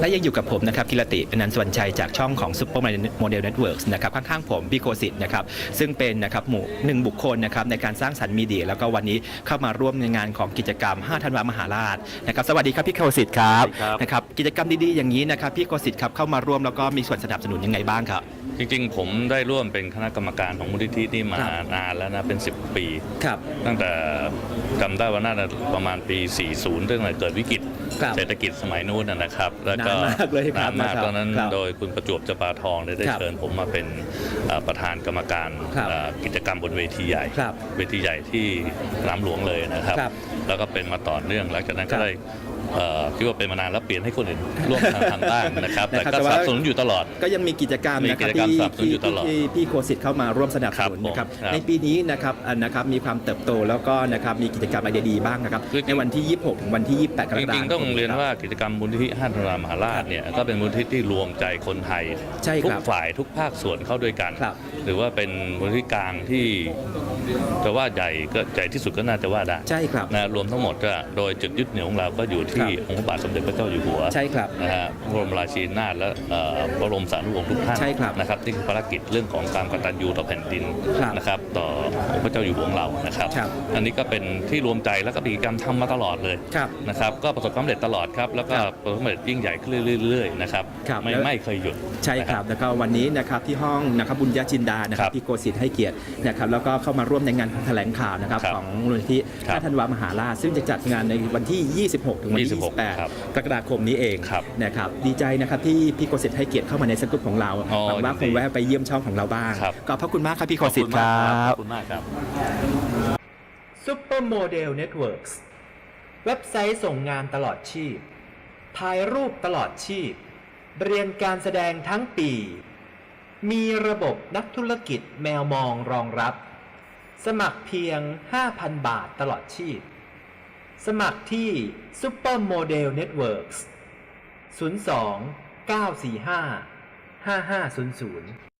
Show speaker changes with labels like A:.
A: และยังอยู่กับผมนะครับกิรติอนันต์สวรรณชัยจากช่องของ Super Model Networks นะครับข้างๆผมพี่โกสิทธิ์นะครับซึ่งเป็นนะครับหมู่หนึ่งบุคคลนะครับในการสร้างสรรค์มีเดีย แล้วก็วันนี้เข้ามาร่วมในงานของกิจกรรม 5 ธันวามหาราชนะครับสวัสดีครับพี่โกสิทธิ์ครับ
B: สวัสดีครับ
A: นะครับกิจกรรมดีๆอย่างนี้นะครับพี่โกสิทธิ์ครับเข้ามาร่วมแล้วก็มีส่วนสนับสนุนยังไงบ้างครับ
B: จริงๆ ผมได้ร่วมเป็นคณะกรรมการของมูลนิธินี่มา
A: ครับ
B: นานแล้วนะเป็น 10 ปี
A: ครับ
B: ตั้งแต่จำได้ว่าน่าจะประมาณปี 40 เรื่องอะไรเกิดวิกฤต
A: ครับ
B: เศรษฐกิจสมัยนู้นนะนะครับ แล้วก็
A: นานมากเลยครับ
B: นานมาก
A: นะครับ
B: ตอนนั้น
A: ครับ
B: โดยคุณประจวบจปาทองได้ได้
A: ครับ
B: เชิญผมมาเป็นเอ่อประธานกรรมการ
A: ครับ
B: เอ่อกิจกรรมบนเวทีใหญ่
A: ครับ
B: เวทีใหญ่ที่สนามหลวงเลยนะครับ
A: ครับ
B: แล้วก็เป็นมาต่อเนื่องหลังจากนั้น
A: ครั
B: ก็
A: บ
B: ได้ เอ่อคิดว่าเป็นมานานแล้วเปลี่ยนให้คนอื่นร่วมทำทำบ้างนะครับ แต่
A: นะครับ
B: ก็
A: แต่
B: ส
A: ว่า
B: นับสนุนอยู่ตลอด
A: ก็ยังมีกิจกรรมนะครับ
B: มีกิจกรรม
A: ที่
B: สนับสนุนอยู่ตลอด
A: ที่พี่โคสิทธิ์เข้ามาร่วมสนับสนุน
B: ครับผม
A: นะครับ
B: ครับ
A: ในปีนี้นะครับอันนะครับมีความเติบโตแล้วก็นะครับมีกิจกรรมอะไรดีๆบ้างนะครับ
B: คือ
A: ในวันที่ 26ถึงวันที่ 28กร
B: จ
A: กฎาคม
B: ริงๆ ต้องเรียนว่ากิจกรรมมูลนิธิห้าธนามหาราชเนี่ยก็เป็นมูลนิธิที่รวมใจคนไทย
A: ใช่
B: ทุ
A: ค
B: ก
A: รับ
B: ฝ่ายทุกภาคส่วนเข้าด้วยกัน
A: ครับ
B: หรือว่าเป็นมูลนิธิกลางที่จะว่าใหญ่ก็ใหญ่ที่สุดก็น่าจะว่าได้
A: ใช่ครับ
B: นะรวมทั้งหมดก็โดยจุดยึดเหนี่ยวของเราก็อยู่ที่
A: ครับ
B: องค์พระบาทสมเด็จพระเจ้าอยู่หัว
A: ใช่ครับ
B: นะฮะพระบรมราชินีนาถและเอ่อบรมสารีวงศ์ทุกท่าน
A: ใช่ครับ
B: นะครับที่ภารกิจเรื่องของการกตัญญูต่อแผ่นดิน
A: ครับ
B: นะครับต่อองค์พระเจ้าอยู่หัวของเรานะครับ
A: ครับ
B: อันนี้ก็เป็นที่รวมใจแล้วก็มีกิจกรรมทำมาตลอดเลย
A: ครับ
B: นะครับก็ประสบความสำเร็จตลอดครับแล้วก็
A: ครับ
B: ประสบความสำเร็จยิ่งใหญ่ขึ้นเรื่อยๆนะครับ
A: ครับ
B: ไม่
A: แล้ว
B: ไม่เคยหยุด
A: ใช่ครับแล้วก็วันนี้นะครับที่ห้องนะครับบุญญาจินดานะค
B: ค
A: รั
B: รั
A: บบพี่โกสิทธิ์ให้เกียรตินะครับแล้วก็เข้ามาร่วมในงานแถลงข่าวนะครับ
B: ครับ
A: ของมูลนิธิ
B: ครับ
A: ท่าธันวามหาราชซึ่งจะจัดงานในวันที่ 26 ถึงวันที่
B: 26ครับ
A: 28กรกฎาคมนี้เอง
B: ครับ
A: นะครับดีใจนะครับที่พี่โกสิทธิ์ให้เกียรติเข้ามาในสกุปของเรา
B: อ๋อ
A: หวังว่า
B: ยิน
A: ค
B: ดี
A: งแวะไปเยี่ยมช่องของเราบ้าง
B: ครับ
A: ขอบพระคุณมากครับพี่โกสิทธิ์ค
B: ข
A: รั
B: อบคุณมากครับ
C: Supermodel Networks เว็บไซต์ส่งงานตลอดชีพ ถ่ายรูปตลอดชีพ เรียนการแสดงทั้งปี มีระบบนักธุรกิจแมวมองรองรับ สมัครเพียง 5,000 บาทตลอดชีพ สมัครที่ Supermodel Networks 02 945 5500